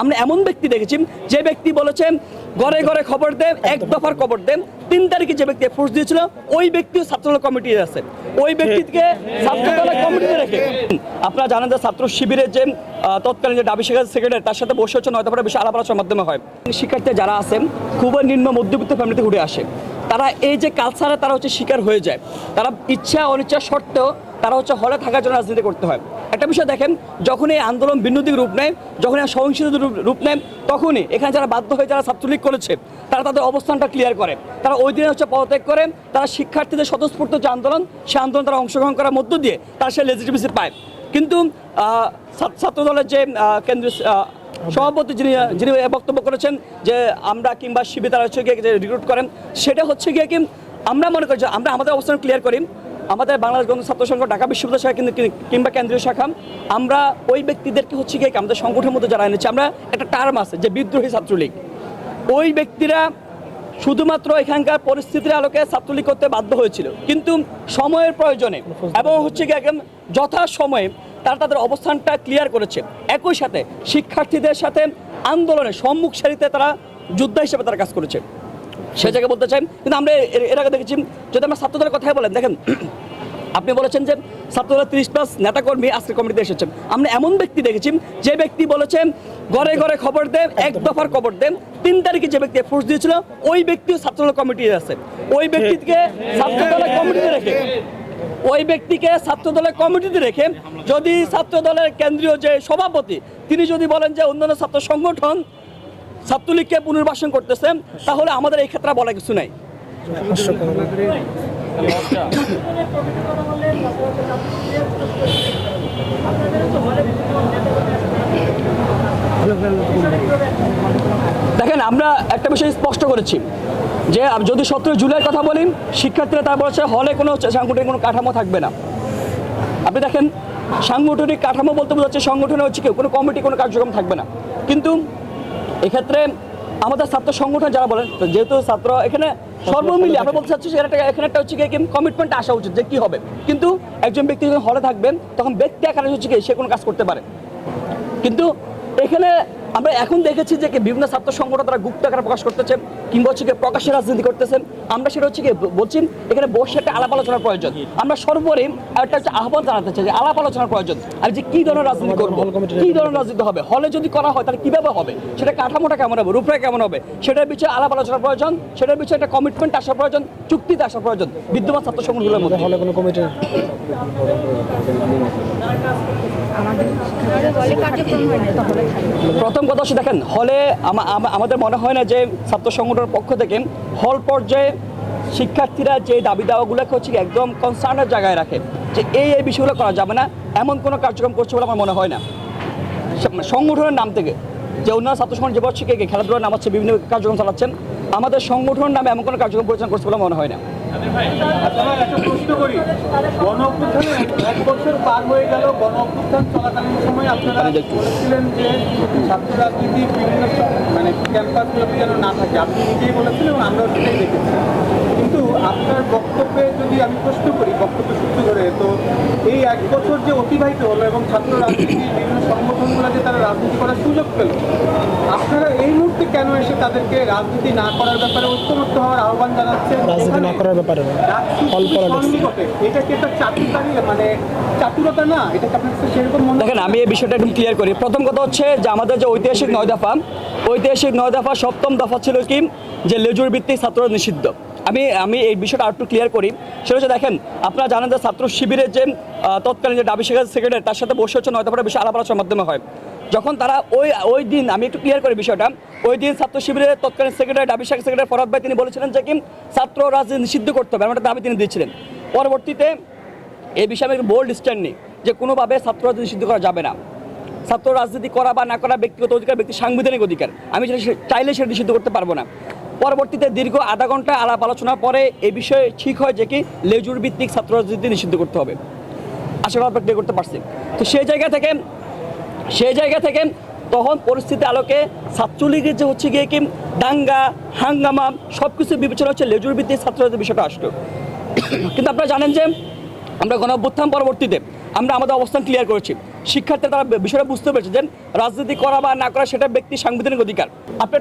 আমরা এমন ব্যক্তি দেখেছি, যে ব্যক্তি বলেছেন ঘরে ঘরে খবর দেন এক দফার খবর দেন তিন তারিখে যে ব্যক্তি ফোর্স দিয়েছিল, ওই ব্যক্তি ছাত্রদল কমিটির আছে। ওই ব্যক্তিকে ছাত্রদলের কমিটিতে রেখে। আপনারা জানেন যে ছাত্র শিবিরের যে তৎকালীন যে ডাবি শেখার সেক্রেটারি তার সাথে বসে হচ্ছে নয় দফার বিষয়ে আলাপ আলোচনার মাধ্যমে হয়। শিক্ষার্থী যারা আছেন খুবই নিম্ন মধ্যবিত্ত ফ্যামিলিতে উঠে আসে। তারা এই যে কালচারে তারা হচ্ছে শিকার হয়ে যায়। তারা ইচ্ছা অনিচ্ছা সত্ত্বেও তারা হচ্ছে হলে থাকার জন্য রাজনীতি করতে হয়। একটা বিষয় দেখেন যখন এই আন্দোলন ভিন্ন দিক রূপ নেয় যখন সহিংসিত রূপ- নেয়, তখনই এখানে যারা বাধ্য হয়ে যারা ছাত্রলীগ করেছে, তারা তাদের অবস্থানটা ক্লিয়ার করে। তারা ওই দিনে হচ্ছে পদত্যাগ করে, তারা শিক্ষার্থীদের স্বতঃস্ফূর্ত যে আন্দোলন, সে আন্দোলন তারা অংশগ্রহণ করার মধ্য দিয়ে তারা সে লেজিটিমেসি পায়। কিন্তু ছাত্র- ছাত্রদলের যে কেন্দ্রীয় সভাপতি যিনি যিনি বক্তব্য করেছেন যে আমরা কিংবা শিবির তারা হচ্ছে গিয়ে রিক্রুট করেন, সেটা হচ্ছে গিয়ে কি আমরা মনে করি আমরা আমাদের অবস্থান ক্লিয়ার করি। আমাদের বাংলাদেশ গণ ছাত্র সংঘ, ঢাকা বিশ্ববিদ্যালয় শাখা কিন্তু কিংবা কেন্দ্রীয় শাখা। আমরা ওই ব্যক্তিদেরকে হচ্ছে গিয়ে কি আমাদের সংগঠনের মধ্যে যারা এনেছি, আমরা একটা টার্ম আছে যে বিদ্রোহী ছাত্রলীগ। ওই ব্যক্তিরা শুধুমাত্র এখানকার পরিস্থিতির আলোকে ছাত্রলীগ করতে বাধ্য হয়েছিল। কিন্তু সময়ের প্রয়োজনে এবং হচ্ছে গিয়ে একদম যথা সময়ে তারা তাদের অবস্থানটা ক্লিয়ার করেছে। একই সাথে শিক্ষার্থীদের সাথে আন্দোলনে সম্মুখ সারিতে তারা যোদ্ধা হিসেবে তারা কাজ করেছে। সে জায়গায় বলতে চাই কিন্তু আমরা এর- আগে দেখেছি যদি আমরা ছাত্রদলের কথাই বলেন দেখেন আপনি বলেছেন যে ছাত্রদলের তিরিশ প্লাস নেতাকর্মী আজকে কমিটিতে এসেছেন। আমরা এমন ব্যক্তি দেখেছি যে ব্যক্তি বলেছেন ঘরে ঘরে খবর দেন এক দফার খবর দেন তিন তারিখে যে ব্যক্তি ফোর্স দিয়েছিল ওই ব্যক্তিও ছাত্রদল কমিটিতে আছে। ওই ব্যক্তিকে ছাত্রদলের কমিটিতে রেখে ওই ব্যক্তিকে ছাত্রদলের কমিটিতে রেখে যদি ছাত্রদলের কেন্দ্রীয় যে সভাপতি তিনি যদি বলেন যে অন্যান্য ছাত্র সংগঠন ছাত্রলীগকে পুনর্বাসন করতেছে, তাহলে আমাদের এই ক্ষেত্রে বলা কিছু নাই। দেখেন, আমরা একটা বিষয় স্পষ্ট করেছি যে যদি সতেরো জুলাইয়ের কথা বলি শিক্ষার্থীরা তার বলছে, হলে কোনো সাংগঠনিক কোনো কাঠামো থাকবে না। আপনি দেখেন, সাংগঠনিক কাঠামো বলতে বোঝাচ্ছে সংগঠনে হচ্ছে কেউ, কোনো কমিটি, কোনো কার্যক্রম থাকবে না। কিন্তু এক্ষেত্রে আমাদের ছাত্র সংগঠন যারা বলেন, যেহেতু ছাত্র এখানে সর্বমিলিয়ে আমরা বলতে চাচ্ছি যে এখানে একটা হচ্ছে কি কমিটমেন্ট আসা উচিত যে কি হবে। কিন্তু একজন ব্যক্তি যখন হলে থাকবেন, তখন ব্যক্তি আকারে হচ্ছে কি সে কোনো কাজ করতে পারে। কিন্তু এখানে আমরা এখন দেখেছি যে বিভিন্ন ছাত্র সংগঠন তারা গুপ্ত আকারে প্রকাশ করতেছে কিংবা হচ্ছে কি প্রকাশ্যে রাজনীতি করতেছেন আমরা সেটা হচ্ছে বলছি এখানে বসে একটা আলাপ আলোচনার প্রয়োজন। আমরা সর্বোপরি একটা হচ্ছে আহ্বান জানাতে চাই যে আলাপ আলোচনার প্রয়োজন। আর যে কি ধরনের রাজনীতি করব কি ধরনের রাজনীতি হবে হলে যদি করা হয় তাহলে কীভাবে হবে সেটা কাঠামোটা কেমন হবে রূপরেখা কেমন হবে সেটার বিষয়ে আলাপ আলোচনার প্রয়োজন সেটার বিষয়ে একটা কমিটমেন্ট আসা প্রয়োজন চুক্তিতে আসা প্রয়োজন বিদ্যমান ছাত্র সংগঠনগুলোর মধ্যে। হলে কোনো কমিটি বলে প্রথম কথা হচ্ছে দেখেন, হলে আমা- আমা- আমাদের মনে হয় না যে ছাত্র সংগঠনের পক্ষ থেকে হল পর্যায়ে শিক্ষার্থীরা যে দাবি দাওয়াগুলোকে হচ্ছে একদম কনসার্নের জায়গায় রাখে, যে এই এই বিষয়গুলো করা যাবে না, এমন কোনো কার্যক্রম করছে বলে আমার মনে হয় না। সংগঠনের নাম থেকে যে অন্যান্য ছাত্র সংগঠন যে বছর খেলাধুলার নাম হচ্ছে বিভিন্ন কার্যক্রম চালাচ্ছেন আমাদের সংগঠন নামে এমন কোনো কার্যক্রম পরিচালনা করছে বলে মনে হয় না। আপনারা একটা প্রশ্ন করি। গণ অভ্যুত্থানে এক বছর পার হয়ে গেল গণ অভ্যুত্থান সময় আপনারা বলেছিলেন যে ছাত্র বিভিন্ন মানে ক্যাম্পাসগুলোতে যেন না থাকে। আপনি নিজেই বলেছিলেন এবং আমরাও সেটাই দেখেছি। কিন্তু আপনার বক্তব্যে যদি আমি প্রশ্ন করি বক্তব্য সূত্র ধরে তো এই এক বছর যে অতিবাহিত হলো এবং ছাত্র রাজনীতি বিভিন্ন সংগঠনগুলো যে তারা রাজনীতি করার সুযোগ পেল আপনারা এই মুহূর্তে কেন এসে তাদেরকে রাজনীতি না করার ব্যাপারে ঐক্যমত্য হওয়ার আহ্বান জানাচ্ছেন? রাজনীতি না করার ব্যাপারে এটা কি একটা চাতুরতারি মানে চাতুরতা না এটা কি আপনার সেরকম মনে দেখেন আমি এই বিষয়টা একটু ক্লিয়ার করি। প্রথম কথা হচ্ছে যে আমাদের যে ঐতিহাসিক নয় দফা ঐতিহাসিক নয় দফা সপ্তম দফা ছিল কি? যে লেজুর ভিত্তিক ছাত্র নিষিদ্ধ। আমি আমি এই বিষয়টা আরেকটু ক্লিয়ার করি। সেটা হচ্ছে দেখেন, আপনারা জানেন যে ছাত্র শিবিরের যে তৎকালীন যে ডাবি শেখার সেক্রেটারি তার সাথে বসে হচ্ছে নয় দফাটা বিষয় আলাপ আলোচনার মাধ্যমে হয়। যখন তারা ওই ওই দিন, আমি একটু ক্লিয়ার করি বিষয়টা, ওই দিন ছাত্র শিবিরের তৎকালীন সেক্রেটারি ডাবি শাখা সেক্রেটারি ফরাদ ভাই তিনি বলেছিলেন যে কি ছাত্র রাজনীতি নিষিদ্ধ করতে হবে, এমন একটা দাবি তিনি দিয়েছিলেন পরবর্তীতে এই বিষয়ে আমি বোল্ড স্ট্যান্ড নিই যে কোনোভাবে ছাত্র রাজনীতি নিষিদ্ধ করা যাবে না। ছাত্র রাজনীতি করা বা না করা ব্যক্তিগত অধিকার, ব্যক্তি সাংবিধানিক অধিকার। আমি সেটা চাইলে সেটা নিষিদ্ধ করতে পারব না। পরবর্তীতে দীর্ঘ আধা ঘণ্টা আলাপ আলোচনার পরে এ বিষয়ে ঠিক হয় যে কি লেজুর ভিত্তিক ছাত্র রাজনীতি নিষিদ্ধ করতে হবে। আশা করা করতে পারছি। তো সেই জায়গা থেকে, সেই জায়গা থেকে তখন পরিস্থিতি আলোকে ছাত্রলীগের যে হচ্ছে গিয়ে কি দাঙ্গা, হাঙ্গামা সব কিছু বিবেচনা হচ্ছে লেজুর ভিত্তিক ছাত্র রাজনীতির বিষয়টা আসলো। কিন্তু আপনারা জানেন যে আমরা গণ অভ্যুত্থান পরবর্তীতে আমরা আমাদের অবস্থান ক্লিয়ার করেছি। শিক্ষার্থীরা তারা বিষয়টা বুঝতে পেরেছে যে রাজনীতি করা বা না করা সেটা ব্যক্তি সাংবিধানিক অধিকার। আপনি